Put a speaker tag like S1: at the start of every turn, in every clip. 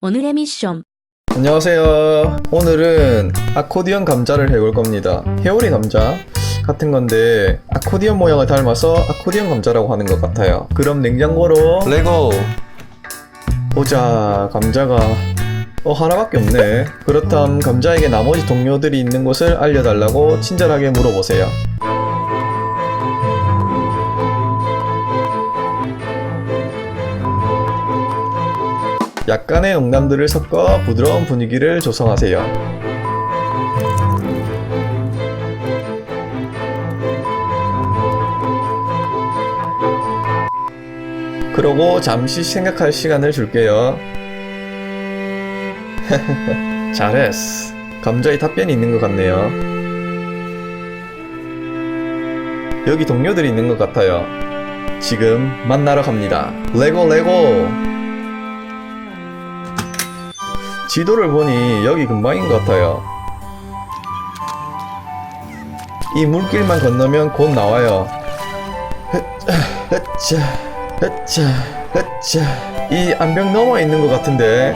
S1: 오늘의 미션
S2: 안녕하세요. 오늘은 아코디언 감자를 해볼 겁니다. 회오리 감자 같은 건데 아코디언 모양을 닮아서 아코디언 감자라고 하는 것 같아요. 그럼 냉장고로 레고 보자 감자가 어 하나밖에 없네. 그렇담 감자에게 나머지 동료들이 있는 곳을 알려달라고 친절하게 물어보세요. 약간의 농담들을 섞어 부드러운 분위기를 조성하세요. 그러고 잠시 생각할 시간을 줄게요. 잘했어. 감자에 답변이 있는 것 같네요. 여기 동료들이 있는 것 같아요. 지금 만나러 갑니다. 레고 레고! 지도를 보니 여기 근방인 것 같아요. 이 물길만 건너면 곧 나와요. 흐차, 흐차, 흐차. 이 암벽 넘어 있는 것 같은데.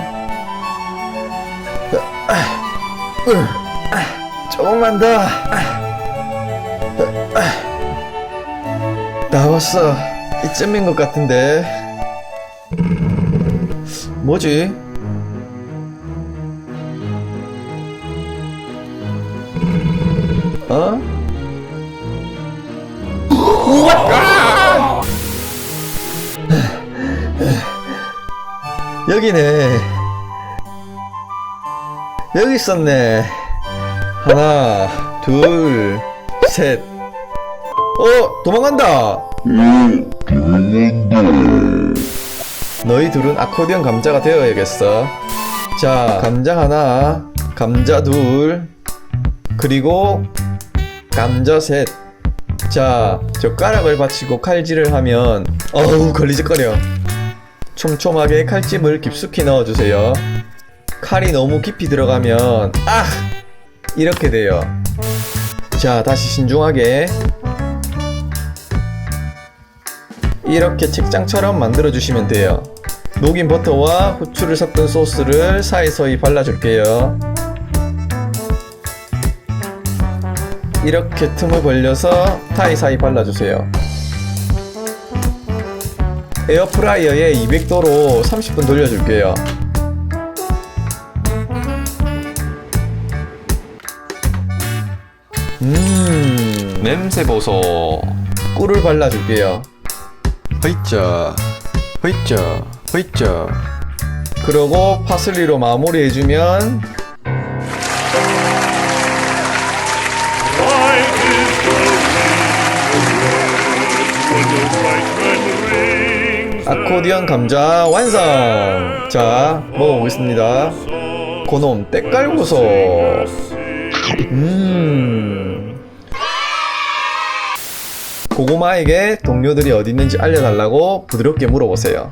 S2: 조금만 더. 나왔어. 이쯤인 것 같은데. 뭐지? 어? 여기네. 여기 있었네. 하나, 둘, 셋. 어, 도망간다. 너희 둘은 아코디언 감자가 되어야겠어. 자, 감자 하나, 감자 둘, 그리고 감자 셋. 자, 젓가락을 받치고 칼질을 하면 어우 걸리적거려. 촘촘하게 칼집을 깊숙이 넣어주세요. 칼이 너무 깊이 들어가면 아 이렇게 돼요. 자, 다시 신중하게 이렇게 책장처럼 만들어 주시면 돼요. 녹인 버터와 후추를 섞은 소스를 사이사이 발라줄게요. 이렇게 틈을 벌려서 사이사이 발라주세요. 에어프라이어에 200도로 30분 돌려줄게요. 음, 냄새 보소. 꿀을 발라줄게요. 허이짜, 허이짜, 허이짜. 그러고 파슬리로 마무리해주면 아코디언 감자 완성! 자, 먹어보겠습니다. 고놈 때깔고소. 음. 고구마에게 동료들이 어디 있는지 알려달라고 부드럽게 물어보세요.